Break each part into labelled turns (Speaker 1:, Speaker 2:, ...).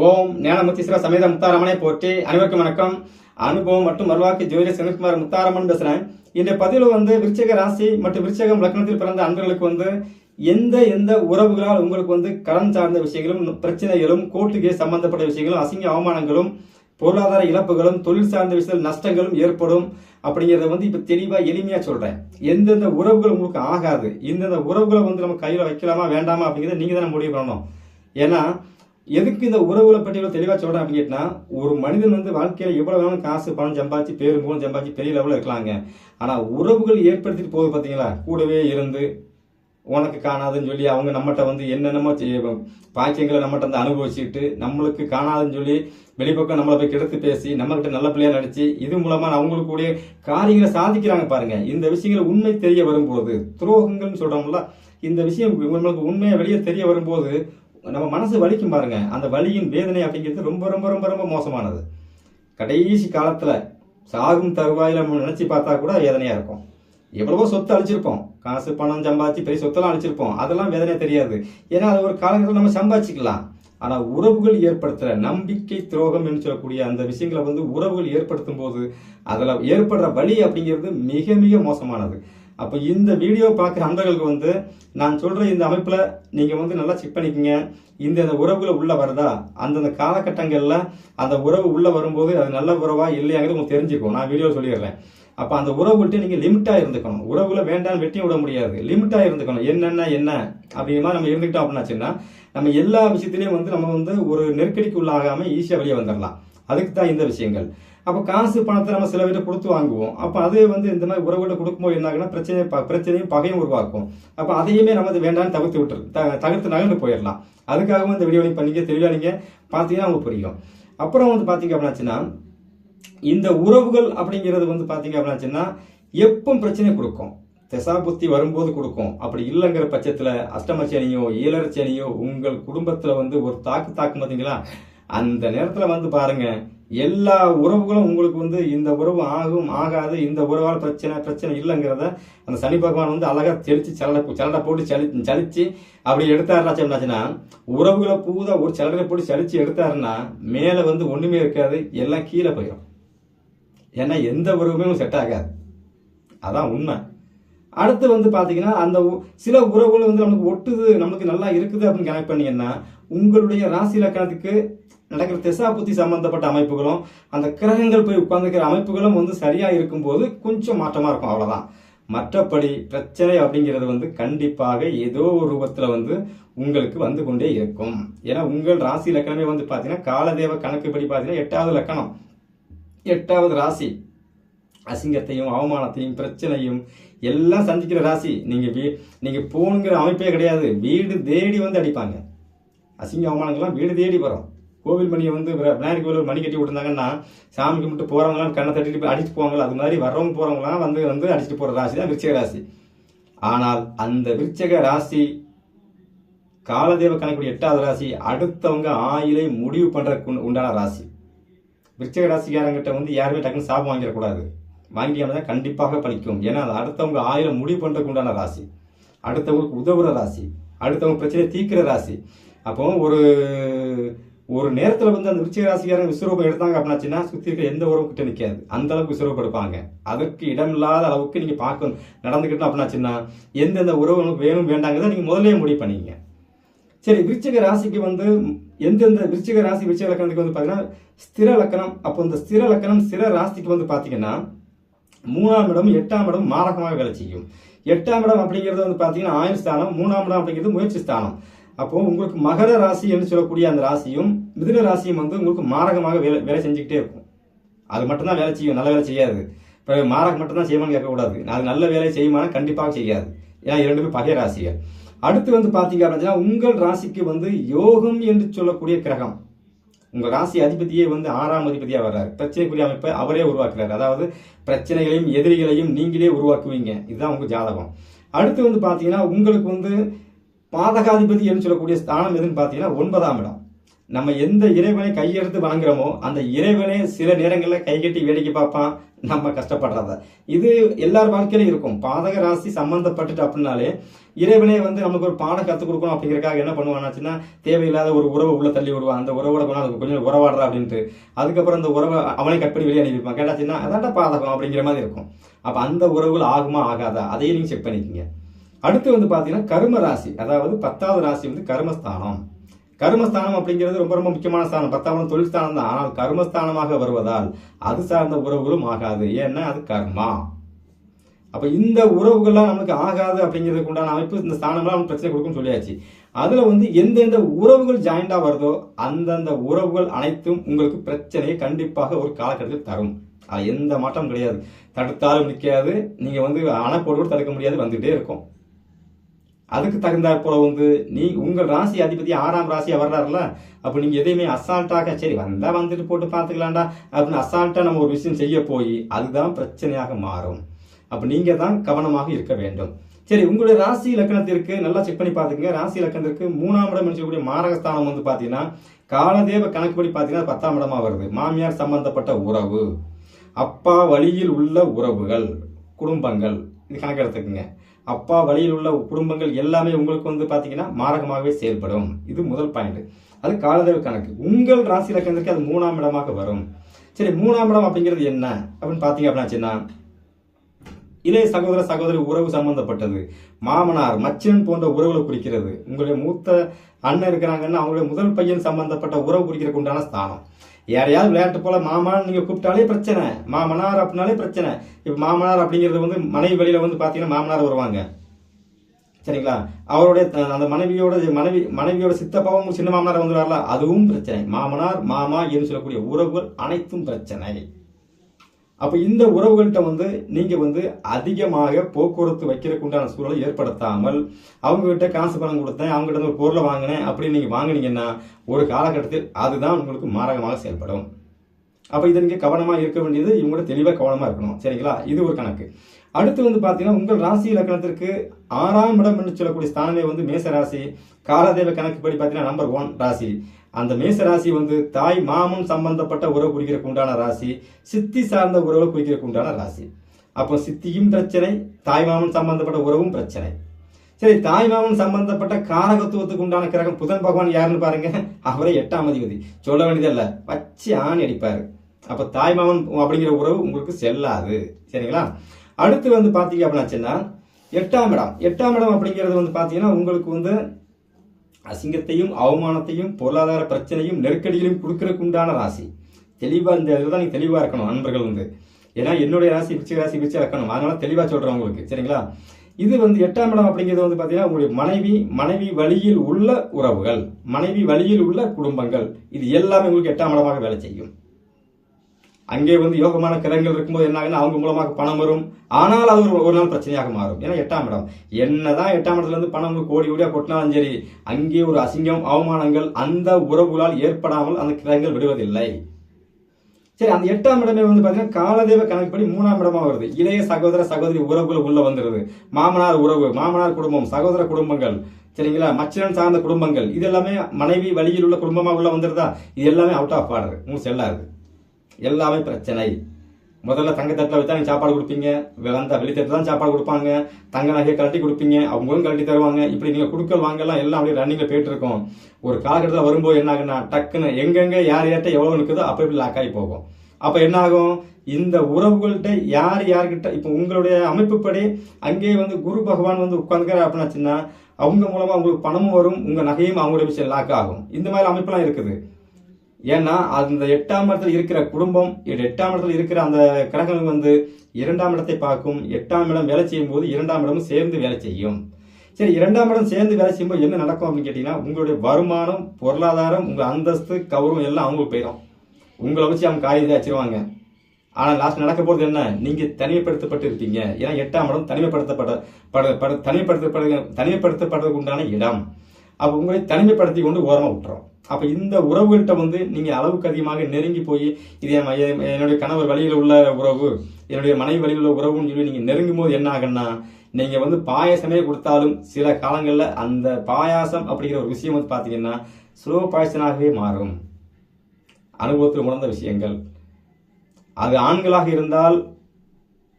Speaker 1: ஓம் ஞானமுத்தீஸ்வர சமேத முத்தாரமனை போற்றி அனைவருக்கும் வணக்கம். அனுபவம் மற்றும் மறுவாக்கு ஜோதிட செந்தில்குமார் முத்தாரமன் பேசுறேன். இந்த பதிவில் வந்து விருச்சக ராசி மற்றும் விருச்சகம் லக்னத்தில் பிறந்த அன்பர்களுக்கு வந்து எந்த எந்த உறவுகளால் உங்களுக்கு வந்து கடன் சார்ந்த விஷயங்களும் பிரச்சனைகளும் கோர்ட்டுக்கு சம்பந்தப்பட்ட விஷயங்களும் அசிங்க அவமானங்களும் பொருளாதார இழப்புகளும் தொழில் சார்ந்த விஷயத்தில் நஷ்டங்களும் ஏற்படும் அப்படிங்கிறத வந்து இப்போ தெளிவாக எளிமையாக சொல்கிறேன் எந்தெந்த உறவுகள் உங்களுக்கு ஆகாது. இந்தந்த உறவுகளை வந்து நம்ம கையில் வைக்கலாமா வேண்டாமா அப்படிங்கிறத நீங்கள் தானே முடிவு பண்ணணும். ஏன்னா எதுக்கு இந்த உறவுகளை பற்றி இவ்வளோ தெளிவாக சொல்கிறேன் அப்படின்னு கேட்டால் ஒரு மனிதன் வந்து வாழ்க்கையில் எவ்வளோ வேணும் காசு பணம் சம்பாதிச்சு பேரும் போகணும் சம்பாதிச்சு பெரிய லெவலில் இருக்கலாங்க. ஆனால் உறவுகள் ஏற்படுத்திட்டு போகுது பார்த்தீங்களா கூடவே இருந்து உனக்கு காணாதுன்னு சொல்லி அவங்க நம்மகிட்ட வந்து என்னென்னமோ பாக்கியங்களை நம்மகிட்ட வந்து அனுபவிச்சுட்டு நம்மளுக்கு காணாதுன்னு சொல்லி வெளிப்பக்கம் நம்மளை போய் கெடுத்து பேசி நம்மகிட்ட நல்ல பிள்ளையாக நடிச்சு இது மூலமாக அவங்களுக்கு கூடிய காரியங்களை சாதிக்கிறாங்க பாருங்க. இந்த விஷயங்கள் உண்மை தெரிய வரும்போது துரோகங்கள்னு சொல்கிறோம்ல இந்த விஷயம் நம்மளுக்கு உண்மையாக வெளியே தெரிய வரும்போது நம்ம மனசு வலிக்கும் பாருங்க. அந்த வலியின் வேதனை அப்படிங்கிறது ரொம்ப ரொம்ப ரொம்ப ரொம்ப மோசமானது. கடைசி காலத்தில் சாகும் தருவாயில் நம்ம நினச்சி பார்த்தா கூட வேதனையாக இருக்கும். எவ்வளவோ சொத்து அழிச்சிருப்போம். காசு பணம் சம்பாதிச்சு பெரிய சொத்தெல்லாம் அழிச்சிருப்போம். அதெல்லாம் வேதனை தெரியாது. ஏன்னா அது ஒரு காலகட்டத்தில் நம்ம சம்பாதிச்சிக்கலாம். ஆனால் உறவுகள் ஏற்படுத்துகிற நம்பிக்கை துரோகம் என்று சொல்லக்கூடிய அந்த விஷயங்களை வந்து உறவுகள் ஏற்படுத்தும் போது அதில் ஏற்படுற வழி அப்படிங்கிறது மிக மிக மோசமானது. அப்போ இந்த வீடியோ பார்க்குற அன்பர்களுக்கு வந்து நான் சொல்கிற இந்த அமைப்பில் நீங்கள் வந்து நல்லா செக் பண்ணிக்கங்க. இந்த இந்த உறவுகள் உள்ளே வருதா? அந்தந்த காலகட்டங்களில் அந்த உறவு உள்ளே வரும்போது அது நல்ல உறவா இல்லையாங்கிறது உங்களுக்கு தெரிஞ்சுக்கும் நான் வீடியோ சொல்லிடுறேன். அப்போ அந்த உறவுகள்ட்ட நீங்கள் லிமிட்டாக இருந்துக்கணும். உறவுகளை வேண்டாம் வெட்டியும் விட முடியாது. லிமிட்டாக இருந்துக்கணும். என்னென்ன என்ன அப்படிங்கிற மாதிரி நம்ம இருந்துக்கிட்டோம் அப்படின்னாச்சுன்னா நம்ம எல்லா விஷயத்துலேயும் வந்து நம்ம வந்து ஒரு நெருக்கடிக்கு உள்ளாகாமல் ஈஸியா வெளியே வந்துடலாம் அதுக்கு தான் இந்த விஷயங்கள். அப்போ காசு பணத்தை நம்ம சில பேர் கொடுத்து வாங்குவோம். அப்போ அது வந்து இந்த மாதிரி உறவுகளை கொடுக்கும்போது என்ன ஆகுனா பிரச்சனை ப- பிரச்சனையும் பகையும் உருவாக்கும். அப்போ அதையுமே நம்ம வேண்டாம்னு தவிர்த்து விட்டுரு த- தவிர்த்து நகர்ந்து போயிடலாம். அதுக்காகவும் இந்த வீடியோ பண்ணிக்க தெளிவாக நீங்கள் பார்த்தீங்கன்னா உங்களுக்கு புரியும். அப்புறம் வந்து பார்த்தீங்க அப்படின்னாச்சுன்னா இந்த உறவுகள் அப்படிங்கிறது வந்து பார்த்தீங்க அப்படின்னாச்சுன்னா எப்போ பிரச்சனை கொடுக்கும். திசா புத்தி வரும்போது கொடுக்கும். அப்படி இல்லைங்கிற பட்சத்தில் அஷ்டமச்சேனியோ ஏழரச்சனியோ உங்கள் குடும்பத்தில் வந்து ஒரு தாக்கு தாக்கும் பார்த்தீங்களா அந்த நேரத்தில் வந்து பாருங்கள் எல்லா உறவுகளும் உங்களுக்கு வந்து இந்த உறவு ஆகும் ஆகாது இந்த உறவால் பிரச்சனை பிரச்சனை இல்லைங்கிறத அந்த சனி பகவான் வந்து அழகாக தெளிச்சு சலடை சலடை போட்டு சளி சலிச்சு அப்படி எடுத்தாருனாச்சுன்னா உறவுகளை பூதா ஒரு சலடை போட்டு சலிச்சு எடுத்தாருன்னா மேலே வந்து ஒன்றுமே இருக்காது எல்லாம் கீழே போயிடும் ஏன்னா எந்த உறவுமே செட் ஆகாது. அதான் உண்மை. அடுத்து வந்து பார்த்தீங்கன்னா அந்த சில உறவுகள் வந்து நமக்கு ஒட்டுது நமக்கு நல்லா இருக்குது அப்படின்னு கனெக்ட் பண்ணீங்கன்னா உங்களுடைய ராசி இலக்கணத்துக்கு நடக்கிற திசா புத்தி சம்பந்தப்பட்ட அமைப்புகளும் அந்த கிரகங்கள் போய் உட்கார்ந்துக்கிற அமைப்புகளும் வந்து சரியாக இருக்கும்போது கொஞ்சம் மாற்றமாக இருக்கும் அவ்வளோதான் மற்றபடி பிரச்சனை அப்படிங்கிறது வந்து கண்டிப்பாக ஏதோ ஒரு ரூபத்தில் வந்து உங்களுக்கு வந்து கொண்டே இருக்கும். ஏன்னா உங்கள் ராசி இலக்கணமே வந்து பார்த்தீங்கன்னா காலதேவ கணக்குப்படி பார்த்தீங்கன்னா எட்டாவது லக்கணம். எட்டாவது ராசி. அசிங்கத்தையும் அவமானத்தையும் பிரச்சனையும் எல்லாம் சந்திக்கிற ராசி. நீங்க வீ- நீங்க போகணுங்கிற அமைப்பே கிடையாது. வீடு தேடி வந்து அடிப்பாங்க. அசிங்க அவமானங்கள்லாம் வீடு தேடி வரும். கோவில் மணியை வந்து விநாயகர் கோவில் மணி கட்டி விட்டுருந்தாங்கன்னா சாமி கும்பிட்டு போறவங்களாம் கண்ணை தட்டிட்டு போய் அடிச்சுட்டு போவாங்களா? அது மாதிரி வர்றவங்க போறவங்களாம் வந்து வந்து அடிச்சுட்டு போற ராசி தான் விருச்சக ராசி. ஆனால் அந்த விருச்சக ராசி காலதேவ கணக்குடைய எட்டாவது ராசி அடுத்தவங்க ஆயிலை முடிவு பண்றதுக்கு உண்டான ராசி. விருச்சக ராசிக்காரங்கிட்ட வந்து யாருமே டக்குன்னு சாபம் வாங்கிடக்கூடாது. வாங்கியானதான் கண்டிப்பாக பலிக்கும். ஏன்னா அது அடுத்தவங்க ஆயிரம் முடிவு பண்ணுறதுக்கு உண்டான ராசி. அடுத்தவங்களுக்கு உதவுற ராசி. அடுத்தவங்க பிரச்சனையை தீர்க்கிற ராசி. அப்போ ஒரு ஒரு நேரத்தில் வந்து அந்த விருச்சிக ராசிக்காரங்க விஸ்வரூபம் எடுத்தாங்க அப்படின்னாச்சுன்னா சுற்றி இருக்கிற எந்த உறவு கிட்ட நிற்காது அந்த அளவுக்கு விஸ்வரூபம் எடுப்பாங்க. அதற்கு இடமில்லாத அளவுக்கு நீங்கள் பார்க்கணும். நடந்துக்கிட்டோம் அப்படின்னாச்சுன்னா எந்தெந்த உறவு வேணும் வேண்டாங்கிறத நீங்கள் முதலே முடிவு பண்ணிங்க சரி விருச்சிக ராசிக்கு வந்து எந்தெந்த விருச்சிக ராசி விருச்சிக லக்கணத்துக்கு வந்து பார்த்தீங்கன்னா ஸ்திர லக்கணம். அப்போ இந்த ஸ்திர லக்கணம் ஸ்திர ராசிக்கு வந்து பார்த்தீங்கன்னா மூணாம் இடம் எட்டாம் இடம் மாரகமாக வேலை செய்யும். எட்டாம் இடம் அப்படிங்கிறது வந்து பார்த்தீங்கன்னா ஆயுள் ஸ்தானம். மூணாம் இடம் அப்படிங்கிறது முயற்சி ஸ்தானம். அப்போ உங்களுக்கு மகர ராசி என்று சொல்லக்கூடிய அந்த ராசியும் மிதுன ராசியும் வந்து உங்களுக்கு மாரகமாக வேலை வேலை செஞ்சுக்கிட்டே இருக்கும். அது மட்டும்தான் வேலை செய்யும். நல்ல வேலை செய்யாது. இப்போ மாரகம் மட்டும்தான் செய்யுமான்னு கேட்கக்கூடாது. அது நல்ல வேலை செய்யுமானா கண்டிப்பாக செய்யாது. ஏன்னா இரண்டுமே பகை ராசிகள். அடுத்து வந்து பார்த்தீங்க அப்படின்னா உங்கள் ராசிக்கு வந்து யோகம் என்று சொல்லக்கூடிய கிரகம். உங்க ராசி அதிபதியே வந்து ஆறாம் அதிபதியா வர்றாரு. பிரச்சனைக்குரிய அமைப்பை அவரே உருவாக்குறாரு. அதாவது பிரச்சனைகளையும் எதிரிகளையும் நீங்களே உருவாக்குவீங்க. இதுதான் உங்க ஜாதகம். அடுத்து வந்து பாத்தீங்கன்னா உங்களுக்கு வந்து பாதகாதிபதி என்று சொல்லக்கூடிய ஸ்தானம் எதுன்னு பாத்தீங்கன்னா ஒன்பதாம் இடம். நம்ம எந்த இறைவனை கையெடுத்து வணங்குறோமோ அந்த இறைவனே சில நேரங்களில் கைகட்டி வேடிக்கை பார்ப்பான். நம்ம கஷ்டப்படுறத. இது எல்லார் வாழ்க்கையிலும் இருக்கும். பாதக ராசி சம்மந்தப்பட்டுட்டு அப்படின்னாலே இறைவனே வந்து நமக்கு ஒரு பாடம் கற்றுக் கொடுக்கணும் அப்படிங்கிறக்காக என்ன பண்ணுவானாச்சுன்னா தேவையில்லாத ஒரு உறவை உள்ள தள்ளி விடுவான். அந்த உறவோட போனால் அதுக்கு கொஞ்சம் உறவாடுறா அப்படின்ட்டு. அதுக்கப்புறம் அந்த உறவை அவனை கட் பண்ணி வெளியே அனுப்பிப்பான் கேட்டாச்சுன்னா அதான்டா பாதகம் அப்படிங்கிற மாதிரி இருக்கும். அப்போ அந்த உறவுகள் ஆகுமா ஆகாதா? அதையும் நீங்கள் செக் பண்ணிக்கோங்க. அடுத்து வந்து பார்த்தீங்கன்னா கரும ராசி. அதாவது பத்தாவது ராசி வந்து கர்மஸ்தானம். கர்மஸ்தானம் அப்படிங்கிறது ரொம்ப ரொம்ப முக்கியமான ஸ்தானம். பத்தாவது தொழில் ஸ்தானம் தான். ஆனால் கர்மஸ்தானமாக வருவதால் அது சார்ந்த உறவுகளும் ஆகாது. ஏன்னா அது கர்மா. அப்ப இந்த உறவுகள்லாம் நமக்கு ஆகாது அப்படிங்கிறதுக்கு உண்டான அமைப்பு இந்த ஸ்தானம்லாம் நமக்கு பிரச்சனை கொடுக்கும்னு சொல்லியாச்சு. அதுல வந்து எந்தெந்த உறவுகள் ஜாயிண்டா வருதோ அந்தந்த உறவுகள் அனைத்தும் உங்களுக்கு பிரச்சனையை கண்டிப்பாக ஒரு காலகட்டத்தில் தரும். அது எந்த மாற்றம் கிடையாது. தடுத்தாலும் நிற்காது நீங்க வந்து அணை போட்டு தடுக்க முடியாது. வந்துகிட்டே இருக்கும். அதுக்கு தகுந்தாற் போல வந்து நீ உங்கள் ராசி அதிபதி ஆறாம் ராசியாக வர்றாருல அப்போ நீங்கள் எதையுமே அசால்ட்டாக சரி வந்தால் வந்துட்டு போட்டு பார்த்துக்கலாண்டா அப்படின்னு அசால்ட்டாக நம்ம ஒரு விஷயம் செய்ய போய் அதுதான் பிரச்சனையாக மாறும். அப்போ நீங்கள் தான் கவனமாக இருக்க வேண்டும். சரி உங்களுடைய ராசி இலக்கணத்திற்கு நல்லா செக் பண்ணி பார்த்துக்கங்க. ராசி இலக்கணத்திற்கு மூணாம் இடம் சொல்லக்கூடிய மாரகஸ்தானம் வந்து பார்த்தீங்கன்னா காலதேவ கணக்குப்படி பார்த்தீங்கன்னா பத்தாம் இடமா வருது. மாமியார் சம்பந்தப்பட்ட உறவு அப்பா வழியில் உள்ள உறவுகள் குடும்பங்கள் இது கணக்கு எடுத்துக்கோங்க அப்பா வழியில் உள்ள குடும்பங்கள் எல்லாமே உங்களுக்கு வந்து பார்த்தீங்கன்னா மாரகமாகவே செயல்படும். இது முதல் பாயிண்ட் அது காலதேவ கணக்கு. உங்கள் ராசி இலக்கணத்திற்கு அது மூணாம் இடமாக வரும். சரி மூணாம் இடம் அப்படிங்கிறது என்ன? அப்படின்னு பார்த்தீங்க அப்படின்னாச்சுன்னா இளைய சகோதர சகோதரி உறவு சம்பந்தப்பட்டது. மாமனார் மச்சன் போன்ற உறவுகளை குறிக்கிறது. உங்களுடைய மூத்த அண்ணன் இருக்கிறாங்கன்னா அவங்களுடைய முதல் பையன் சம்பந்தப்பட்ட உறவு குறிக்கிறதுக்கு உண்டான ஸ்தானம். யாரையாவது விளையாட்டு போல மாமான்னு நீங்க கூப்பிட்டாலே பிரச்சனை. மாமனார் அப்படின்னாலே பிரச்சனை. இப்ப மாமனார் அப்படிங்கிறது வந்து மனைவி வழியில வந்து பாத்தீங்கன்னா மாமனார் வருவாங்க. சரிங்களா? அவருடைய த- அந்த மனைவியோட மனைவி மனைவியோட சித்தப்பாவும் சின்ன மாமனார் வந்துடுவார்ல அதுவும் பிரச்சனை. மாமனார் மாமா என்று சொல்லக்கூடிய உறவுகள் அனைத்தும் பிரச்சனை. அப்ப இந்த உறவுகள்கிட்ட வந்து நீங்க வந்து அதிகமாக போக்குவரத்து வைக்கிறதுக்கு உண்டான சூழலை ஏற்படுத்தாமல் அவங்க கிட்ட காசு பணம் கொடுத்தேன் அவங்க கிட்ட ஒரு பொருளை வாங்கினேன் அப்படின்னு நீங்க வாங்குனீங்கன்னா ஒரு காலகட்டத்தில் அதுதான் உங்களுக்கு மாரகமாக செயல்படும். அப்ப இதை நீங்க கவனமா இருக்க வேண்டியது இவங்களோட தெளிவா கவனமா இருக்கணும். சரிங்களா? இது ஒரு கணக்கு. அடுத்து வந்து பாத்தீங்கன்னா உங்கள் ராசி இலக்கணத்திற்கு ஆறாம் இடம் என்று சொல்லக்கூடிய ஸ்தானமே வந்து மேச ராசி காலதேவ கணக்குப்படி பாத்தீங்கன்னா நம்பர் ஒன் ராசி. அந்த மேச ராசி வந்து தாய் மாமன் சம்பந்தப்பட்ட உறவு குறிக்கிறதுக்கு உண்டான ராசி சித்தி சார்ந்த உறவு குறிக்கிறதுக்கு உண்டான ராசி. அப்போ சித்தியும் பிரச்சனை தாய் மாமன் சம்பந்தப்பட்ட உறவும் பிரச்சனை. சரி தாய் மாமன் சம்பந்தப்பட்ட காரகத்துவத்துக்கு உண்டான கிரகம் புதன் பகவான் யாருன்னு பாருங்க. அவரே எட்டாம் அதிபதி. சொல்ல வேண்டியதல்ல வச்சு ஆணி அடிப்பாரு. அப்ப தாய் மாமன் அப்படிங்கிற உறவு உங்களுக்கு செல்லாது. சரிங்களா? அடுத்து வந்து பாத்தீங்க அப்படின்னாச்சுன்னா எட்டாம் இடம். எட்டாம் இடம் அப்படிங்கிறது வந்து பாத்தீங்கன்னா உங்களுக்கு வந்து அசிங்கத்தையும் அவமானத்தையும் பொருளாதார பிரச்சனையும் நெருக்கடிகளையும் கொடுக்கறதுக்கு உண்டான ராசி. தெளிவாக இந்த இதில் தான் நீங்கள் தெளிவாக இருக்கணும் நண்பர்கள் வந்து. ஏன்னா என்னுடைய ராசி பிச்சை ராசி விருச்சிக இருக்கணும் அதனால தெளிவாக சொல்கிறேன் உங்களுக்கு சரிங்களா? இது வந்து எட்டாம் இடம் அப்படிங்கிறது வந்து பார்த்தீங்கன்னா உங்களுடைய மனைவி மனைவி வழியில் உள்ள உறவுகள் மனைவி வழியில் உள்ள குடும்பங்கள். இது எல்லாமே உங்களுக்கு எட்டாம் இடமாக வேலை செய்யும். அங்கே வந்து யோகமான கிரகங்கள் இருக்கும்போது என்ன ஆகுதுன்னா அவங்க மூலமாக பணம் வரும். ஆனால் அது ஒரு ஒரு நாள் பிரச்சனையாக மாறும். ஏன்னா எட்டாம் இடம். என்னதான் எட்டாம் இடத்துல இருந்து பணம் கோடி கோடியா கொட்டினாலும் சரி அங்கே ஒரு அசிங்கம் அவமானங்கள் அந்த உறவுகளால் ஏற்படாமல் அந்த கிரகங்கள் விடுவதில்லை. சரி அந்த எட்டாம் இடமே வந்து பாத்தீங்கன்னா காலதேவ கணக்குப்படி மூணாம் இடமா வருது. இளைய சகோதர சகோதரி உறவுகள் உள்ள வந்துருது. மாமனார் உறவு மாமனார் குடும்பம் சகோதர குடும்பங்கள் சரிங்களா? மச்சனன் சார்ந்த குடும்பங்கள் இது எல்லாமே மனைவி வழியில் உள்ள குடும்பமா உள்ள வந்துருதா? இது எல்லாமே அவுட் ஆஃப் ஆர்டர் உங்களுக்கு செல்லாது எல்லாமே பிரச்சனை. முதல்ல தங்கத்தட்டில் வச்சா நீங்கள் சாப்பாடு கொடுப்பீங்க? வந்தா வெளித்தட்டில் தான் சாப்பாடு கொடுப்பாங்க. தங்க நகையை கழட்டி கொடுப்பீங்க. அவங்களும் கழட்டி தருவாங்க. இப்படி நீங்கள் கொடுக்கல் வாங்கலாம் எல்லாம் அப்படியே ரன்னிங்ல போயிட்டு இருக்கோம். ஒரு காலகட்டத்தில் வரும்போது என்ன ஆகுன்னா டக்குன்னு எங்கெங்கே யார் யார்கிட்ட எவ்வளோ நிற்குதோ அப்படி இப்படி லாக் ஆகி போகும். அப்போ என்ன ஆகும்? இந்த உறவுகள்கிட்ட யார் யார்கிட்ட இப்போ உங்களுடைய அமைப்புப்படி அங்கேயே வந்து குரு பகவான் வந்து உட்காந்துக்கிறார் அப்படின்னாச்சுன்னா அவங்க மூலமாக உங்களுக்கு பணமும் வரும் உங்கள் நகையும் அவங்களுடைய விஷயம் லாக் ஆகும். இந்த மாதிரி அமைப்பெல்லாம் இருக்குது. ஏன்னா அந்த எட்டாம் இடத்துல இருக்கிற குடும்பம் இது எட்டாம் இடத்துல இருக்கிற அந்த கிரகங்கள் வந்து இரண்டாம் இடத்தை பார்க்கும் எட்டாம் இடம் வேலை செய்யும் போது இரண்டாம் இடமும் சேர்ந்து வேலை செய்யும். சரி இரண்டாம் இடம் சேர்ந்து வேலை செய்யும்போது என்ன நடக்கும் அப்படின்னு கேட்டீங்கன்னா உங்களுடைய வருமானம் பொருளாதாரம் உங்கள் அந்தஸ்து கௌரவம் எல்லாம் அவங்களுக்கு போயிடும் உங்களை வச்சு அவங்க காய் வச்சிருவாங்க. ஆனால் லாஸ்ட் நடக்க போகிறது என்ன? நீங்கள் தனிமைப்படுத்தப்பட்டு இருப்பீங்க. ஏன்னா எட்டாம் இடம் தனிமைப்படுத்தப்பட பட- பட- தனிமைப்படுத்தப்பட தனிமைப்படுத்தப்படுறதுக்கு உண்டான இடம். அப்போ உங்களை தனிமைப்படுத்தி கொண்டு ஓரமாக விட்டுறோம் அப்போ இந்த உறவுகள்கிட்ட வந்து நீங்கள் அளவுக்கு அதிகமாக நெருங்கி போய் இது என்னுடைய கணவர் வழியில் உள்ள உறவு என்னுடைய மனைவி வழியில் உள்ள உறவுன்னு சொல்லி நீங்கள் நெருங்கும் போது என்ன ஆகுன்னா நீங்கள் வந்து பாயாசமே கொடுத்தாலும் சில காலங்களில் அந்த பாயாசம் அப்படிங்கிற ஒரு விஷயம் வந்து பார்த்தீங்கன்னா ஸ்லோ பாய்சனாகவே மாறும். அனுபவத்தில் உணர்ந்த விஷயங்கள். அது ஆண்களாக இருந்தால்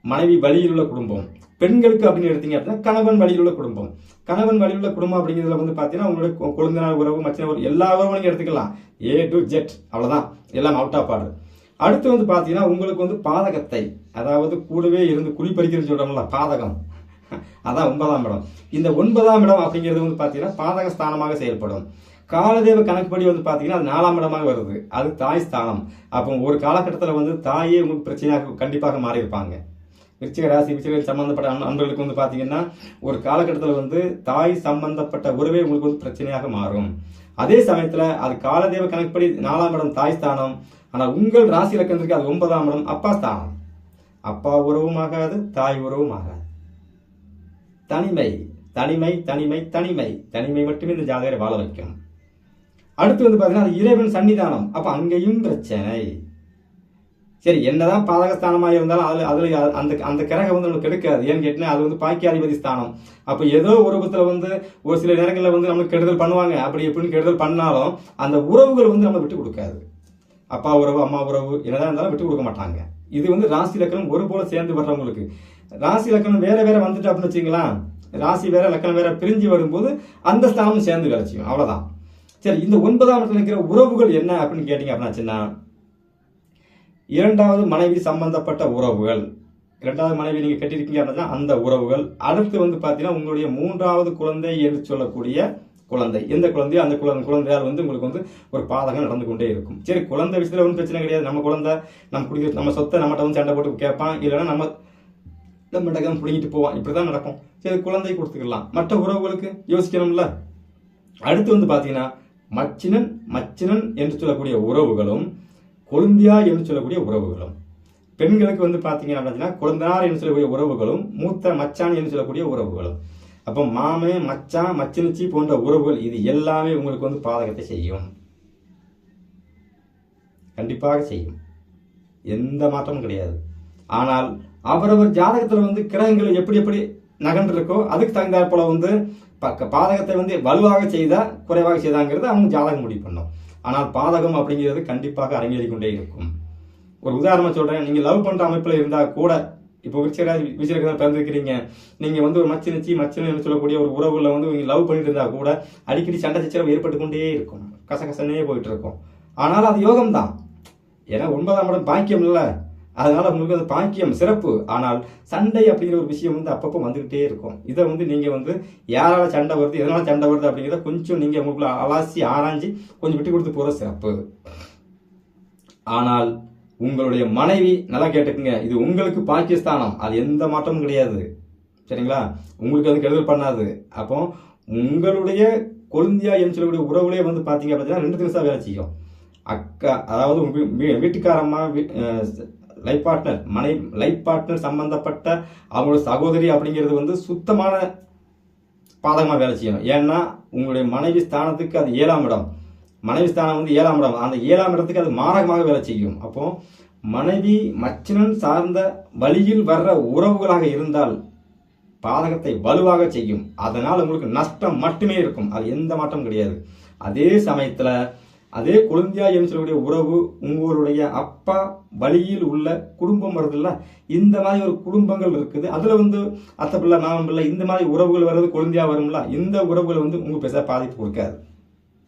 Speaker 1: மனைவி வழியில் உள்ள குடும்பம். பெண்களுக்கு அப்படின்னு எடுத்தீங்க அப்படின்னா கணவன் வழியில் உள்ள குடும்பம். கணவன் வழியில் உள்ள குடும்பம் அப்படிங்கிறதுல வந்து பார்த்தீங்கன்னா உங்களுடைய கு- உறவு மச்சின உறவு எல்லா உறவும் நீங்கள் எடுத்துக்கலாம். ஏ டு ஜெட் அவ்வளோதான் எல்லாம் அவுட் ஆஃப் ஆர்டர் அடுத்து வந்து பார்த்தீங்கன்னா உங்களுக்கு வந்து பாதகத்தை அதாவது கூடவே இருந்து குளிப்பறிக்கிறதுன்னு சொல்கிறோம்ல பாதகம். அதான் ஒன்பதாம் இடம். இந்த ஒன்பதாம் இடம் அப்படிங்கிறது வந்து பார்த்தீங்கன்னா பாதக ஸ்தானமாக செயல்படும். காலதேவ கணக்குப்படி வந்து பார்த்தீங்கன்னா அது நாலாம் இடமாக வருது. அது தாய் ஸ்தானம். அப்போ ஒரு காலகட்டத்தில் வந்து தாயே உங்களுக்கு பிரச்சனையாக கண்டிப்பாக மாறியிருப்பாங்க. விருச்சிக ராசி விருச்சிகள் சம்பந்தப்பட்ட அன்பர்களுக்கு வந்து பார்த்தீங்கன்னா ஒரு காலகட்டத்தில் வந்து தாய் சம்பந்தப்பட்ட உறவே உங்களுக்கு வந்து பிரச்சனையாக மாறும். அதே சமயத்தில் அது காலதேவ கணக்குப்படி நாலாம் இடம் தாய் ஸ்தானம். ஆனால் உங்கள் ராசி இலக்கணத்திற்கு அது ஒன்பதாம் இடம் அப்பா ஸ்தானம். அப்பா உறவும் ஆகாது தாய் உறவும் ஆகாது. தனிமை தனிமை தனிமை தனிமை. தனிமை மட்டுமே இந்த ஜாதகரை வாழ வைக்கும். அடுத்து வந்து பார்த்தீங்கன்னா அது இறைவன் சன்னிதானம் அப்போ அங்கேயும் பிரச்சனை. சரி என்னதான் பாதகஸ்தானமா இருந்தாலும் அதில் அதில் அந்த அந்த கிரகம் வந்து நமக்கு கெடுக்காது ஏன்னு கேட்டீங்கன்னா அது வந்து பாக்கியாதிபதி ஸ்தானம். அப்போ ஏதோ உறவுத்துல வந்து ஒரு சில நேரங்களில் வந்து நமக்கு கெடுதல் பண்ணுவாங்க. அப்படி எப்படின்னு கெடுதல் பண்ணாலும் அந்த உறவுகள் வந்து நம்ம விட்டு கொடுக்காது. அப்பா உறவு அம்மா உறவு என்னதான் இருந்தாலும் விட்டு கொடுக்க மாட்டாங்க. இது வந்து ராசி லக்கணம் ஒரு போல சேர்ந்து வர்றவங்களுக்கு. ராசி லக்கணம் வேற வேற வந்துட்டு அப்படின்னு வச்சுங்களா ராசி வேற லக்கணம் வேற பிரிஞ்சு வரும்போது அந்த ஸ்தானம் சேர்ந்து வேலை செய்யும் சரி இந்த ஒன்பதாம் இடத்துல இருக்கிற உறவுகள் என்ன அப்படின்னு கேட்டீங்க அப்படின்னாச்சுன்னா இரண்டாவது மனைவி சம்பந்தப்பட்ட உறவுகள். இரண்டாவது மனைவி நீங்க கட்டியிருக்கீங்க அப்படின்னா அந்த உறவுகள். அடுத்து வந்து பார்த்தீங்கன்னா உங்களுடைய மூன்றாவது குழந்தை என்று சொல்லக்கூடிய குழந்தை. எந்த குழந்தையோ அந்த குழந்தை குழந்தையால் வந்து உங்களுக்கு வந்து ஒரு பாதகம் நடந்து கொண்டே இருக்கும். சரி குழந்தை விஷயத்துல ஒன்றும் பிரச்சனை கிடையாது. நம்ம குழந்தை நம்ம குடிக்கிற நம்ம சொத்தை நம்மகிட்ட வந்து சண்டை போட்டு கேட்பான். இல்லைன்னா நம்ம நம்ம டகம் பிடிங்கிட்டு போவான். இப்படிதான் நடக்கும். சரி குழந்தை கொடுத்துக்கலாம். மற்ற உறவுகளுக்கு யோசிக்கணும்ல. அடுத்து வந்து பார்த்தீங்கன்னா மச்சினன் மச்சினன் என்று சொல்லக்கூடிய உறவுகளும் கொழுந்தியா என்று சொல்லக்கூடிய உறவுகளும். பெண்களுக்கு வந்து பார்த்தீங்க அப்படின்னா குழந்தார் என்று சொல்லக்கூடிய உறவுகளும் மூத்த மச்சான் என்று சொல்லக்கூடிய உறவுகளும். அப்போ மாமே மச்சான் மச்சினிச்சி போன்ற உறவுகள் இது எல்லாமே உங்களுக்கு வந்து பாதகத்தை செய்யும். கண்டிப்பாக செய்யும். எந்த மாற்றமும் கிடையாது. ஆனால் அவரவர் ஜாதகத்தில் வந்து கிரகங்கள் எப்படி எப்படி நகன்றிருக்கோ அதுக்கு தகுந்தாற் போல வந்து பக்க பாதகத்தை வந்து வலுவாக செய்தா குறைவாக செய்தாங்கிறது அவங்க ஜாதகம் முடிவு பண்ணும். ஆனால் பாதகம் அப்படிங்கிறது கண்டிப்பாக அரங்கேறிக் கொண்டே இருக்கும். ஒரு உதாரணம் சொல்றேன் நீங்க லவ் பண்ற அமைப்புல இருந்தா கூட இப்போ விருச்சராஜ் விருச்சரகம் பிறந்திருக்கிறீங்க. நீங்க வந்து ஒரு மச்சி நிச்சி மச்சன் சொல்லக்கூடிய ஒரு உறவுல வந்து நீங்க லவ் பண்ணிட்டு இருந்தா கூட அடிக்கடி சண்டை சச்சரவு ஏற்பட்டு கொண்டே இருக்கும். கசகசனே போயிட்டு இருக்கும். ஆனால் அது யோகம் தான் ஏன்னா ஒன்பதாம் இடம் பாக்கியம் இல்லை. அதனால உங்களுக்கு அது பாக்கியம் சிறப்பு. ஆனால் சண்டை அப்படிங்கிற ஒரு விஷயம் வந்து அப்பப்போ வந்துகிட்டே இருக்கும். இதை வந்து நீங்க வந்து யாரால சண்டை வருது எதனால சண்டை வருது அப்படிங்கிறத கொஞ்சம் நீங்க உங்களுக்குள்ள அலாசி ஆராய்ஞ்சி கொஞ்சம் விட்டு கொடுத்து போற சிறப்பு. ஆனால் உங்களுடைய மனைவி நல்லா கேட்டுக்குங்க. இது உங்களுக்கு பாகிஸ்தானம் அது எந்த மாற்றமும் கிடையாது. சரிங்களா? உங்களுக்கு அது கெடுதல் பண்ணாது. அப்போ உங்களுடைய கொழுந்தியா என்று சொல்லக்கூடிய உறவுலேயே வந்து பார்த்தீங்க அப்படின்னா ரெண்டு தினசா வேலை செய்யும். அக்கா அதாவது உங்க வீ- வீட்டுக்காரம்மா லைஃப் பார்ட்னர் மனை லைஃப் பார்ட்னர் சம்பந்தப்பட்ட அவங்களோட சகோதரி அப்படிங்கிறது வந்து சுத்தமான பாதகமாக வேலை செய்யணும். ஏன்னா உங்களுடைய மனைவி ஸ்தானத்துக்கு அது ஏழாம் இடம். மனைவி ஸ்தானம் வந்து ஏழாம் இடம். அந்த ஏழாம் இடத்துக்கு அது மாரகமாக வேலை செய்யும். அப்போ மனைவி மச்சினன் சார்ந்த வழியில் வர்ற உறவுகளாக இருந்தால் பாதகத்தை வலுவாக செய்யும். அதனால் உங்களுக்கு நஷ்டம் மட்டுமே இருக்கும். அது எந்த மாற்றமும் கிடையாது. அதே சமயத்தில் அதே குழந்தையா என்று சொல்லக்கூடிய உறவு உங்களுடைய அப்பா வழியில் உள்ள குடும்பம் வருதுல்ல? இந்த மாதிரி ஒரு குடும்பங்கள் இருக்குது. அதுல வந்து அத்தை பிள்ளை மாமன் பிள்ளை இந்த மாதிரி உறவுகள் வர்றது குழந்தையா வரும்ல? இந்த உறவுகள் வந்து உங்கள் பெருசா பாதிப்பு கொடுக்காது.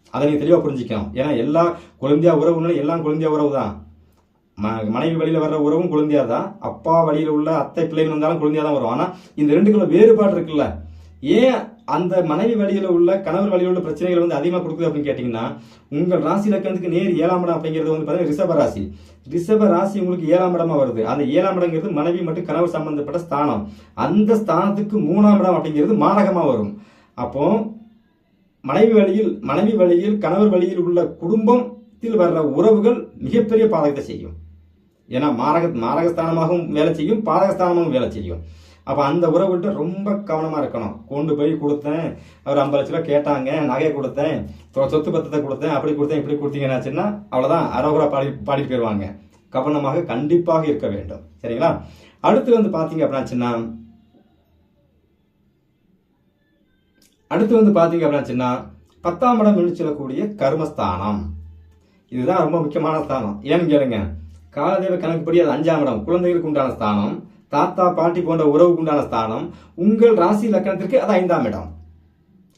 Speaker 1: அதை நீங்கள் தெளிவா புரிஞ்சுக்கணும். ஏன்னா எல்லா குழந்தையா உறவுனாலும் எல்லாம் குழந்தையா உறவு தான். ம- மனைவி வழியில வர்ற உறவும் குழந்தையா தான். அப்பா வழியில உள்ள அத்தை பிள்ளைகள் வந்தாலும் குழந்தையா தான் வரும். ஆனா இந்த ரெண்டுக்குள்ள வேறுபாடு இருக்குல்ல? ஏன் அந்த மனைவி வழியில் உள்ள கணவர் வழியில் உள்ள பிரச்சனைகள் வந்து அதிகமாக கொடுக்குது அப்படின்னு கேட்டிங்கன்னா உங்கள் ராசி லக்கணத்துக்கு நேர் ஏழாம் இடம் அப்படிங்கிறது வந்து பார்த்தீங்கன்னா ரிஷப ராசி. ரிஷப ராசி உங்களுக்கு ஏழாம் இடமா வருது. அந்த ஏழாம் இடங்கிறது மனைவி மற்றும் கணவர் சம்பந்தப்பட்ட ஸ்தானம். அந்த ஸ்தானத்துக்கு மூணாம் இடம் அப்படிங்கிறது மாடகமாக வரும். அப்போ மனைவி வழியில் மனைவி வழியில் கணவர் வழியில் உள்ள குடும்பத்தில் வர்ற உறவுகள் மிகப்பெரிய பாதகத்தை செய்யும். ஏன்னா மாரக மாரகஸ்தானமாகவும் வேலை செய்யும் பாதகஸ்தானமாகவும் வேலை செய்யும். அப்போ அந்த உறவுகிட்ட ரொம்ப கவனமாக இருக்கணும். கொண்டு போய் கொடுத்தேன். ஒரு ஐம்பது லட்ச ரூபா கேட்டாங்க. நகையை கொடுத்தேன். சொத்து பத்தத்தை கொடுத்தேன். அப்படி கொடுத்தேன் இப்படி கொடுத்தீங்கன்னாச்சுன்னா அவ்வளோதான் அரோகுரா பாடி பாடிட்டு போயிடுவாங்க கவனமாக கண்டிப்பாக இருக்க வேண்டும். சரிங்களா? அடுத்து வந்து பார்த்தீங்க அப்படின்னாச்சுன்னா அடுத்து வந்து பார்த்தீங்க அப்படின்னாச்சுன்னா பத்தாம் இடம் என்று சொல்லக்கூடிய கர்மஸ்தானம். இதுதான் ரொம்ப முக்கியமான ஸ்தானம். ஏன்னு கேளுங்க. காலதேவ கணக்குப்படி அது அஞ்சாம் இடம். குழந்தைகளுக்கு உண்டான ஸ்தானம். தாத்தா பாட்டி போன்ற உறவுக்கு உண்டான ஸ்தானம் உங்கள் ராசி லக்கணத்திற்கு அது ஐந்தாம் இடம்.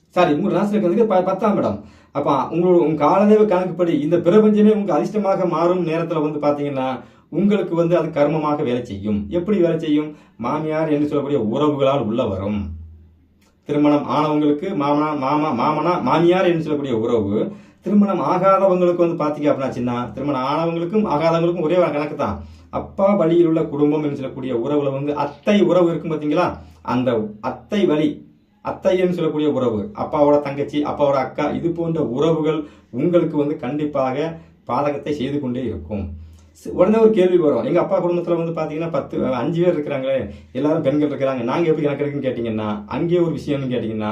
Speaker 1: சாரி உங்கள் ராசி லக்கணத்துக்கு ப- பத்தாம் இடம். அப்போ உங்களோட உங்கள் காலதேவ கணக்குப்படி இந்த பிரபஞ்சமே உங்கள் அதிர்ஷ்டமாக மாறும் நேரத்தில் வந்து பார்த்தீங்கன்னா உங்களுக்கு வந்து அது கர்மமாக வேலை செய்யும். எப்படி வேலை செய்யும்? மாமியார் என்று சொல்லக்கூடிய உறவுகளால் உள்ள வரும். திருமணம் ஆனவங்களுக்கு மாமனா மாமா மாமனா மாமியார் என்று சொல்லக்கூடிய உறவு திருமணம் ஆகாதவங்களுக்கு வந்து பார்த்தீங்க அப்படின்னா சின்ன திருமணம் ஆனவங்களுக்கும் ஆகாதவங்களுக்கும் ஒரே கணக்கு தான். அப்பா வழியில் உள்ள குடும்பம் என்று சொல்லக்கூடிய உறவுல வந்து அத்தை உறவு இருக்கும் பார்த்தீங்களா அந்த அத்தை வழி அத்தைன்னு சொல்லக்கூடிய உறவு அப்பாவோட தங்கச்சி அப்பாவோட அக்கா இது போன்ற உறவுகள் உங்களுக்கு வந்து கண்டிப்பாக பாதகத்தை செய்து கொண்டே இருக்கும். உடனே ஒரு கேள்வி வரும். எங்கள் அப்பா குடும்பத்தில் வந்து பார்த்தீங்கன்னா பத்து அஞ்சு பேர் இருக்கிறாங்களே எல்லாரும் பெண்கள் இருக்கிறாங்க. நாங்கள் எப்படி கணக்கு இருக்குன்னு கேட்டிங்கன்னா அங்கேயே ஒரு விஷயம்னு கேட்டிங்கன்னா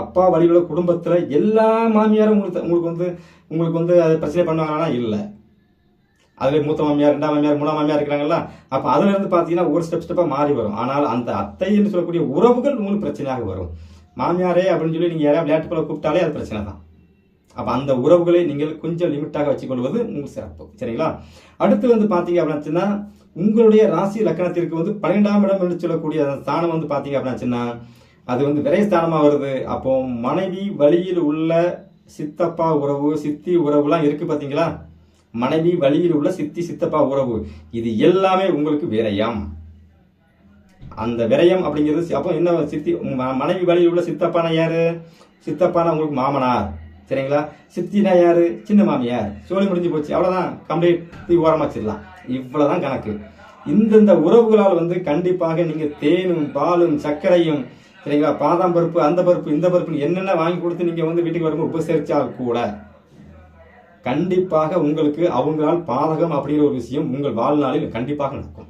Speaker 1: அப்பா வழியுள்ள குடும்பத்தில் எல்லா மாமியாரும் உங்களுக்கு உங்களுக்கு வந்து உங்களுக்கு வந்து அதை பிரச்சனை பண்ணுவாங்கன்னா இல்லை. அதில் மூத்த மாமியார் ரெண்டாம் மாமியார் மூணாம் மாமியார் இருக்கிறாங்கல்ல அப்போ அதிலிருந்து பார்த்தீங்கன்னா ஒரு ஸ்டெப் ஸ்டெப்பாக மாறி வரும். ஆனால் அந்த அத்தை என்று சொல்லக்கூடிய உறவுகள் உங்களுக்கு பிரச்சனையாக வரும். மாமியாரே அப்படின்னு சொல்லி நீங்கள் யாராவது விளையாட்டு போல கூப்பிட்டாலே அது பிரச்சனை தான். அப்போ அந்த உறவுகளை நீங்கள் கொஞ்சம் லிமிட்டாக வச்சுக்கொள்வது உங்களுக்கு சிறப்பு. சரிங்களா? அடுத்து வந்து பார்த்தீங்க அப்படின்னா உங்களுடைய ராசி லக்கணத்திற்கு வந்து பன்னிரெண்டாம் இடம் என்று சொல்லக்கூடிய அந்த ஸ்தானம் வந்து பார்த்தீங்க அப்படின்னா அது வந்து விரைஸ்தானமாக வருது. அப்போ மனைவி வழியில் உள்ள சித்தப்பா உறவு சித்தி உறவுலாம் இருக்குது பார்த்தீங்களா மனைவி வழியில் உள்ள சித்தி சித்தப்பா உறவு. இது எல்லாமே உங்களுக்கு விரயம். அந்த விரயம் அப்படிங்கிறது அப்போ என்ன சித்தி மனைவி வழியில் உள்ள சித்தப்பானா யாரு? சித்தப்பானா உங்களுக்கு மாமனார். சரிங்களா? சித்தினா யாரு? சின்ன மாமியார். சோழி முடிஞ்சு போச்சு. அவ்வளோதான் கம்ப்ளீட். தீ ஓரமாச்சிடலாம் இவ்வளோதான் கணக்கு. இந்தந்த உறவுகளால் வந்து கண்டிப்பாக நீங்கள் தேனும் பாலும் சர்க்கரையும் சரிங்களா? பாதாம் பருப்பு அந்த பருப்பு இந்த பருப்பு என்னென்ன வாங்கி கொடுத்து நீங்கள் வந்து வீட்டுக்கு வரும்போது உபசரிச்சால் கூட கண்டிப்பாக உங்களுக்கு அவங்களால் பாதகம் அப்படிங்கிற ஒரு விஷயம் உங்கள் வாழ்நாளில் கண்டிப்பாக நடக்கும்.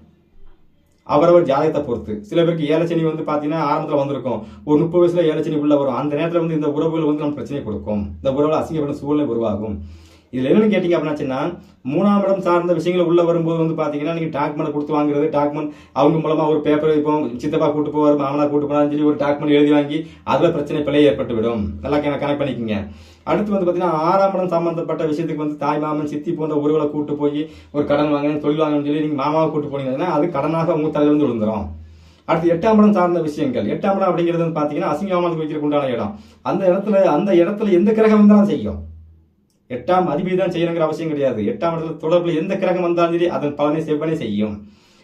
Speaker 1: அவரவர் ஜாதகத்தை பொறுத்து. சில பேருக்கு ஏலச்சனி வந்து பார்த்தீங்கன்னா ஆரம்பத்தில் வந்திருக்கும். ஒரு முப்பது வயசுல ஏலச்சனி உள்ள வரும். அந்த நேரத்தில் வந்து இந்த உறவுகள் வந்து நம்ம பிரச்சனை கொடுக்கும். இந்த உறவுகள் அசிங்கப்படும் சூழ்நிலை உருவாகும். இதில் என்னென்னு கேட்டிங்க அப்படின்னாச்சுன்னா மூணாம் இடம் சார்ந்த விஷயங்கள் உள்ளே வரும்போது வந்து பார்த்தீங்கன்னா நீங்கள் டாக்குமெண்ட் கொடுத்து வாங்குறது டாக்குமெண்ட் அவங்க மூலமாக ஒரு பேப்பர் இப்போ சித்தப்பா கூட்டு போவார் மாமனா கூட்டு போனாலும் சொல்லி ஒரு டாக்குமெண்ட் எழுதி வாங்கி அதில் பிரச்சனை பிழை ஏற்பட்டு விடும். நல்லா கனெக்ட் பண்ணிக்கோங்க. அடுத்து வந்து பார்த்தீங்கன்னா ஆறாம் இடம் சம்மந்தப்பட்ட விஷயத்துக்கு வந்து தாய் மாமன் சித்தி போன்ற உறவுகளை கூட்டு போய் ஒரு கடன் வாங்கணும் தொழில் வாங்கன்னு சொல்லி நீங்கள் மாமாவை கூட்டு போனீங்கன்னா அது கடனாக உங்கள் தலையில வந்து விழுந்துரும். அடுத்து எட்டாம் இடம் சார்ந்த விஷயங்கள். எட்டாம் இடம் அப்படிங்கிறது வந்து பார்த்தீங்கன்னா அசிங்கமானதுக்கு வைக்கிறதுக்கு உண்டான இடம். அந்த இடத்துல அந்த இடத்துல எந்த கிரகம் இருந்தாலும் செய்யும். எட்டாம் அதிபதி தான் செய்யணுங்கிற அவசியம் கிடையாது. எட்டாம் இடத்துல தொடர்பில் எந்த கிரகம் வந்தாலும் சரி அதன் பலனை செவ்வனே செய்யும்.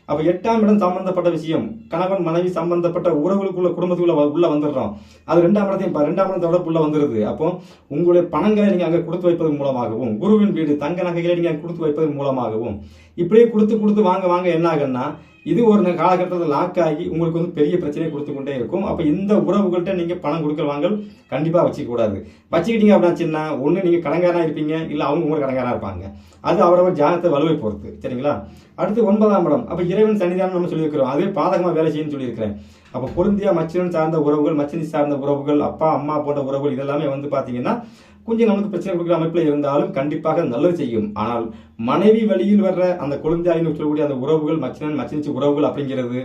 Speaker 1: அப்போ எட்டாம் இடம் சம்பந்தப்பட்ட விஷயம் கணவன் மனைவி சம்பந்தப்பட்ட உறவுகளுக்குள்ள குடும்பத்துக்குள்ள உள்ள வந்துடுறோம். அது ரெண்டாம் இடத்தையும் ரெண்டாம் இடம் தொடர்பு உள்ள வந்துருது. அப்போ உங்களுடைய பணங்களை நீங்க அங்க கொடுத்து வைப்பதன் மூலமாகவும் குருவின் வீடு தங்க நகைகளை நீங்க கொடுத்து வைப்பதன் மூலமாகவும் இப்படியே கொடுத்து கொடுத்து வாங்க வாங்க என்ன ஆகுன்னா இது ஒரு காலகட்டத்தில் லாக் ஆகி உங்களுக்கு வந்து பெரிய பிரச்சனையை கொடுத்து கொண்டே இருக்கும். அப்போ இந்த உறவுகள்கிட்ட நீங்கள் பணம் கொடுக்கல் வாங்கல் கண்டிப்பாக வச்சுக்க வச்சுக்கிட்டீங்க அப்படின்னா ஒன்று நீங்கள் கடங்காராக இருப்பீங்க இல்லை அவங்க உங்களுக்கு கடங்காராக இருப்பாங்க. அது அவரவர் ஜாதகத்தை வலுவை பொறுத்து சரிங்களா? அடுத்து ஒன்பதாம் இடம். அப்போ இறைவன் சன்னிதானம் நம்ம சொல்லியிருக்கிறோம். அதே பாதகமாக வேலை செய்யணும்னு சொல்லியிருக்கிறேன். அப்போ பொருந்தியா மச்சினன் சார்ந்த உறவுகள் மச்சினி சார்ந்த உறவுகள் அப்பா அம்மா போன்ற உறவுகள் இதெல்லாமே வந்து பார்த்தீங்கன்னா கொஞ்சம் நமக்கு பிரச்சனை கொடுக்குற அமைப்பில் இருந்தாலும் கண்டிப்பாக நல்லது செய்யும். ஆனால் மனைவி வழியில் வர்ற அந்த குழந்தைன்னு சொல்லக்கூடிய அந்த உறவுகள் மச்சினன் மச்சினிச்சு உறவுகள் அப்படிங்கிறது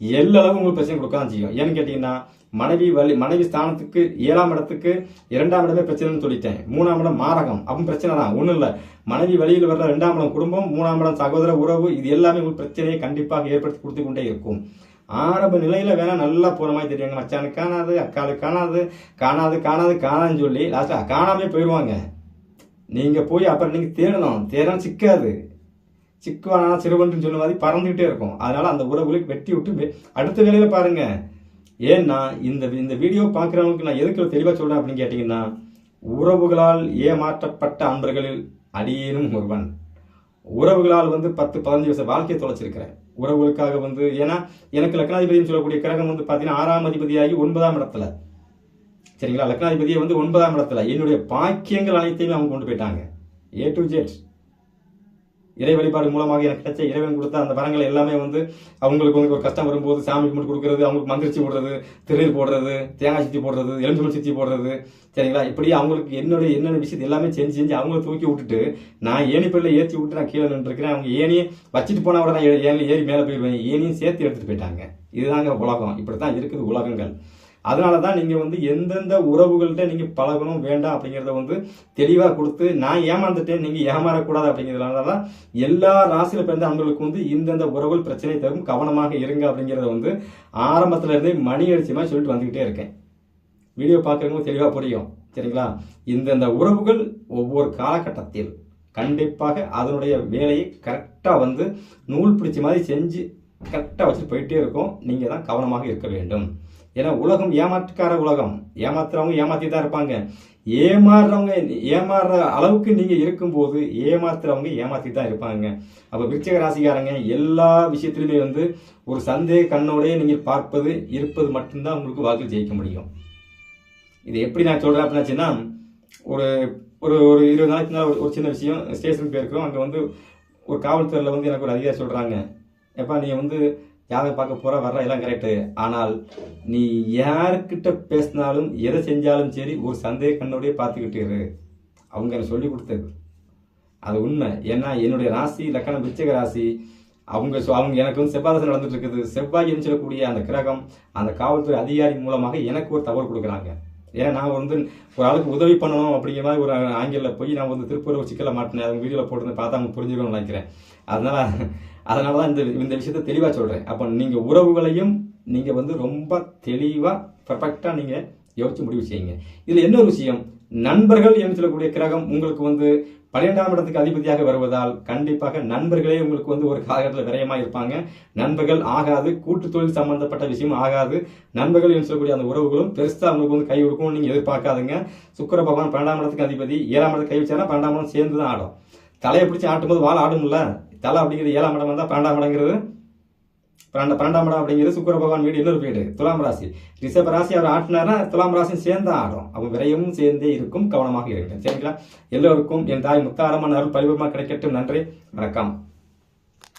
Speaker 1: எல்லளவு உங்களுக்கு பிரச்சனை கொடுக்க தான் செய்யும். ஏன்னு கேட்டீங்கன்னா மனைவி வழி மனைவி ஸ்தானத்துக்கு ஏழாம் இடத்துக்கு இரண்டாம் இடமே பிரச்சனைன்னு சொல்லிட்டேன். மூணாம் இடம் மாரகம். அப்பவும் பிரச்சனை தான். ஒன்றும் இல்லை. மனைவி வழியில் வர்ற இரண்டாம் இடம் குடும்பம் மூணாம் இடம் சகோதர உறவு இது எல்லாமே உங்களுக்கு பிரச்சனையை கண்டிப்பாக ஏற்படுத்தி கொடுத்து கொண்டே இருக்கும். ஆரம்ப நிலையில் வேணால் நல்லா போகிற மாதிரி தெரியுங்க மச்சானுக்கு காணாது அக்காளுக்கு காணாது காணாது காணாது காணான்னு சொல்லி லாஸ்ட்டாக காணாமே போயிடுவாங்க நீங்கள் போய் அப்புறம் நீங்கள் தேடணும். தேடணும் சிக்காது. சிக்குவானா சிறுவன்றுன்னு சொன்ன மாதிரி பறந்துக்கிட்டே இருக்கும். அதனால் அந்த உறவுகளுக்கு வெட்டி விட்டு அடுத்த வேலையில் பாருங்கள் ஏன்னா இந்த இந்த வீடியோ பார்க்குறவங்களுக்கு நான் எதுக்கு தெளிவாக சொல்கிறேன் அப்படின்னு கேட்டிங்கன்னா உறவுகளால் ஏமாற்றப்பட்ட அன்பர்களில் அடியேனும் ஒருவன். உறவுகளால் வந்து பத்து பதினஞ்சு வருஷம் வாழ்க்கையை தொலைச்சிருக்கிறேன் உறவுகளுக்காக வந்து ஏன்னா எனக்கு லக்னாதிபதினு சொல்லக்கூடிய கிரகம் வந்து பார்த்தீங்கன்னா ஆறாம் அதிபதியாகி ஒன்பதாம் இடத்துல. சரிங்களா? லக்னாதிபதியை வந்து ஒன்பதாம் இடத்துல. என்னுடைய பாக்கியங்கள் அனைத்தையுமே அவங்க கொண்டு போயிட்டாங்க. ஏ டு ஜெட் இறை வழிபாடு மூலமாக எனக்கு கிடைச்ச இறைவன் கொடுத்த அந்த வரங்கள் எல்லாமே வந்து அவங்களுக்கு வந்து ஒரு கஷ்டம் வரும்போது சாமி கும்பிட்டு கொடுக்கறது அவங்களுக்கு மந்திரிச்சு போடுறது திருநீர் போடுறது தேங்காய் சுத்தி போடுறது எலுமிச்சம்பழம் சுத்தி போடுறது. சரிங்களா? இப்படி அவங்களுக்கு என்னுடைய என்னென்ன விஷயத்தை எல்லாமே செஞ்சு செஞ்சு அவங்கள தூக்கி விட்டுட்டு நான் ஏணி பிள்ளை ஏற்றி விட்டு நான் கீழே நின்றுருக்கிறேன். அவங்க ஏணியை வச்சுட்டு போனால் கூட நான் ஏ- ஏறி மேலே போயிடுவேன் ஏனியும் சேர்த்து எடுத்துட்டு போயிட்டாங்க. இதுதாங்க உலகம். இப்படி தான் இருக்குது உலகங்கள். அதனால தான் நீங்கள் வந்து எந்தெந்த உறவுகள்கிட்ட நீங்கள் பழகணும் வேண்டாம் அப்படிங்கிறத வந்து தெளிவாக கொடுத்து நான் ஏமாந்துட்டேன் நீங்கள் ஏமாறக்கூடாது அப்படிங்கிறதுனால தான் எல்லா ராசியில் பிறந்த அன்பர்களுக்கு வந்து இந்தந்த உறவுகள் பிரச்சனை தரும் கவனமாக இருங்க அப்படிங்கிறத வந்து ஆரம்பத்தில் இருந்தே மணி அடிச்சமாக சொல்லிட்டு வந்துக்கிட்டே இருக்கேன். வீடியோ பார்க்குறவங்க தெளிவாக புரியும் சரிங்களா? இந்தந்த உறவுகள் ஒவ்வொரு காலகட்டத்தில் கண்டிப்பாக அதனுடைய வேலையை கரெக்டாக வந்து நூல் பிடிச்ச மாதிரி செஞ்சு கரெக்டாக வச்சுட்டு போயிட்டே இருக்கும். நீங்கள் தான் கவனமாக இருக்க வேண்டும். ஏன்னா உலகம் ஏமாற்றுக்கார உலகம். ஏமாத்துறவங்க ஏமாத்தி தான் இருப்பாங்க. ஏமாறுறவங்க ஏமாறுற அளவுக்கு நீங்கள் இருக்கும்போது ஏமாத்துறவங்க ஏமாத்தி தான் இருப்பாங்க. அப்போ விருச்சக ராசிக்காரங்க எல்லா விஷயத்திலுமே வந்து ஒரு சந்தேக கண்ணோடய நீங்கள் பார்ப்பது இருப்பது மட்டும்தான் உங்களுக்கு வாக்கு ஜெயிக்க முடியும். இது எப்படி நான் சொல்கிறேன் அப்படின்னாச்சுன்னா ஒரு ஒரு ஒரு இருபது நாளைக்கு முன்னாடி ஒரு- சின்ன விஷயம் ஸ்டேஷனுக்கு போயிருக்கிறோம். அங்கே வந்து ஒரு காவல்துறையில் வந்து எனக்கு ஒரு அதிகாரி சொல்கிறாங்க எப்பா நீங்கள் வந்து யாவை பார்க்க போகிற வர்ற? எல்லாம் கரெக்டு ஆனால் நீ யாருக்கிட்ட பேசினாலும் எதை செஞ்சாலும் சரி ஒரு சந்தேக கண்ணோடய பார்த்துக்கிட்டு இரு. அவங்க எனக்கு சொல்லி கொடுத்தது. அது உண்மை. ஏன்னா என்னுடைய ராசி லக்கணம் விருச்சிக ராசி அவங்க சொ- அவங்க எனக்கு வந்து செவ்வாய் தசை நடந்துட்டு இருக்குது. செவ்வாய் என்று சொல்லக்கூடிய அந்த கிரகம் அந்த காவல்துறை அதிகாரி மூலமாக எனக்கு ஒரு தகவல் கொடுக்குறாங்க. ஏன்னா நான் வந்து ஒரு ஆளுக்கு உதவி பண்ணணும் அப்படிங்கிற மாதிரி ஒரு ஆங்கிலில் போய் நான் வந்து திருப்பூர் ஒரு சிக்கலை மாட்டினேன். அவங்க வீடியோவில் போட்டு பார்த்தா அவங்க புரிஞ்சுக்கணும்னு நினைக்கிறேன். அதனால அதனால தான் இந்த இந்த விஷயத்தை தெளிவாக சொல்கிறேன் அப்போ நீங்கள் உறவுகளையும் நீங்கள் வந்து ரொம்ப தெளிவாக பர்ஃபெக்டாக நீங்கள் யோசிச்சு முடிவு செய்யுங்க. இதில் என்ன ஒரு விஷயம்? நண்பர்கள் என்று சொல்லக்கூடிய கிரகம் உங்களுக்கு வந்து பன்னிரெண்டாம் இடத்துக்கு அதிபதியாக வருவதால் கண்டிப்பாக நண்பர்களே உங்களுக்கு வந்து ஒரு காலகட்டத்தில் விரயமாக இருப்பாங்க. நண்பர்கள் ஆகாது கூட்டு தொழில் சம்பந்தப்பட்ட விஷயம் ஆகாது. நண்பர்கள் என்று சொல்லக்கூடிய அந்த உறவுகளும் பெருசாக அவங்களுக்கு வந்து கை கொடுக்கும் நீங்கள் எதிர்பார்க்காதுங்க. சுக்கிர பகவான் பன்னெண்டாம் இடத்துக்கு அதிபதி ஏழாம் இடத்துக்கு கை வச்சாங்கன்னா பன்னெண்டாம் இடம் சேர்ந்து தான் ஆடும். தலையை பிடிச்சி ஆட்டும்போது வால் ஆடும்ல? தலை அப்படிங்கிறது ஏழாம் இடம் வந்தால் பன்னெண்டாம் இடங்கிறது பன்னெண்டு பன்னெண்டாம் இடம் அப்படிங்கிறது சுக்கர பகவான் வீடு இன்னொரு வீடு துலாம் ராசி. ரிஷப ராசி அவர் ஆட்டினாரா துலாம் ராசியும் சேர்ந்து ஆடும் அப்போ விரையும் சேர்ந்தே இருக்கும் கவனமாக இருங்க சரிங்களா? எல்லோருக்கும் என் தாய் முத்தாரம்மன் அருள் பரிபமாக கிடைக்கட்டும். நன்றி வணக்கம்.